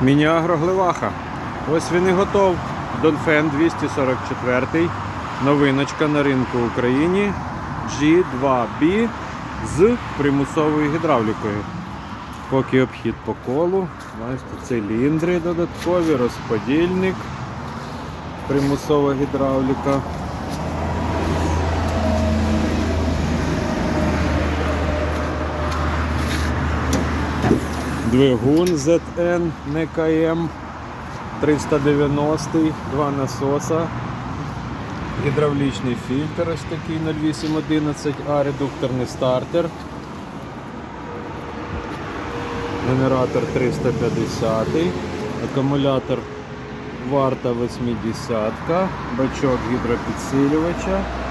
Міні-агрогливаха. Ось він і готов. Донфен 244. Новиночка на ринку в Україні. G2B з примусовою гідравлікою. Поки обхід по колу. Бачите, циліндри додаткові, розподільник. Примусова гідравліка. Двигун ZN НКМ 390, два насоса, гідравлічний фільтр ось такий 0811А, редукторний стартер, генератор 350, акумулятор варта 80, бачок гідропідсилювача.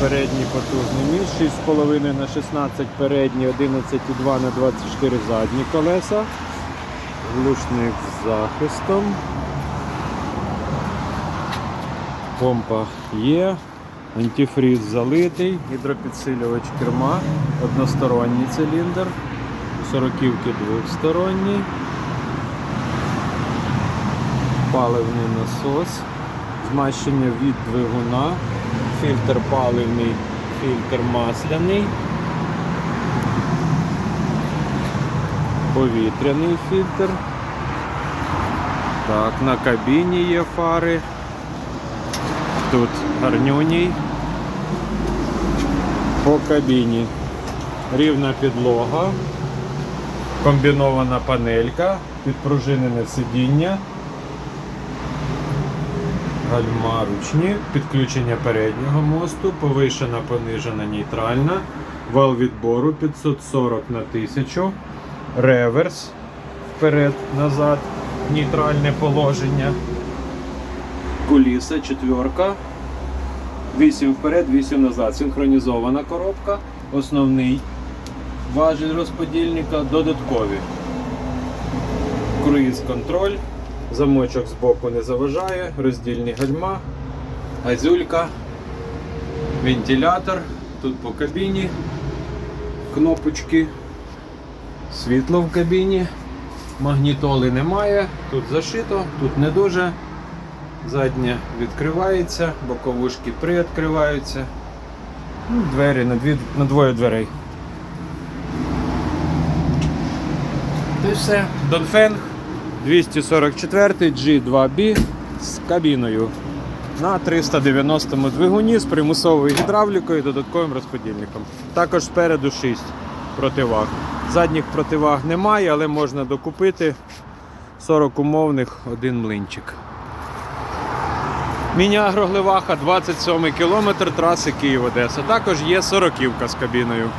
Передній потужний міст, 6,5 на 16 передні, 11,2 на 24 задні колеса. Глушник з захистом. Помпа є. Антифріз залитий, гідропідсилювач керма, односторонній циліндр, сороківки двохсторонній, паливний насос, змащення від двигуна, фільтр паливний, фільтр масляний, повітряний фільтр. Так, на кабіні є фари. Тут гарнюній. По кабіні рівна підлога, комбінована панелька, підпружинене сидіння. Гальма ручні, підключення переднього мосту, повишена, понижена, нейтральна, вал відбору 540 на 1000, реверс вперед, назад, нейтральне положення, куліса, четверка, 8 вперед, 8 назад, синхронізована коробка, основний важіль розподільника, додаткові. Круїз контроль. Замочок з боку не заважає, роздільні гальма, газюлька, вентилятор, тут по кабіні, кнопочки, світло в кабіні, магнітоли немає, тут зашито, тут не дуже. Задня відкривається, боковушки приоткриваються. Ну, Двері на, дві, на двоє дверей. Та все. Донфенг 244 G2B з кабіною на 390 двигуні з примусовою гідравлікою і додатковим розподільником. Також спереду 6 противаг. Задніх противаг немає, але можна докупити 40 умовних, один млинчик. Міні-агрогливаха 27 км траси Київ-Одеса. Також є 40 з кабіною.